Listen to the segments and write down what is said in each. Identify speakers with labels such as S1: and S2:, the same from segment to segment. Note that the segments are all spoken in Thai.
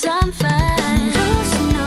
S1: ซ้ำฝันรู้สนุ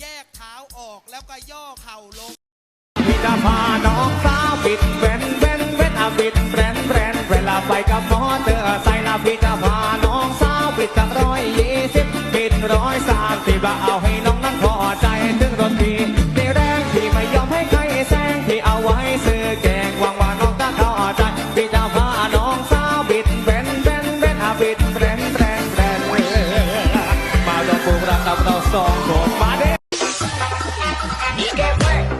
S1: แยกเท้าออกแล้
S2: วก็ย่อเข่าลง
S3: พี่จะพาน้องสาวบิดเว้นเว้นเว้นอาบิดแบรนแบรนเวลาไปกับมอเตอร์ไซค์ละพี่จะพาน้องสาวบิดตั้งร้อยยี่สิบบิดร้อยสามสิบเอาให้น้องนั้นพอใจถึงรถพี่ในแรงพี่ไม่ยอมให้ใครแซงพี่เอาไว้ซื้อแกงหวังว่าน้องจะเข้าใจพี่จะพาน้องสาวบิดเว้นเว้นเว้นอาบิดแบนแบนแบนมาดอกบุกรักกับเราสองคน You can work.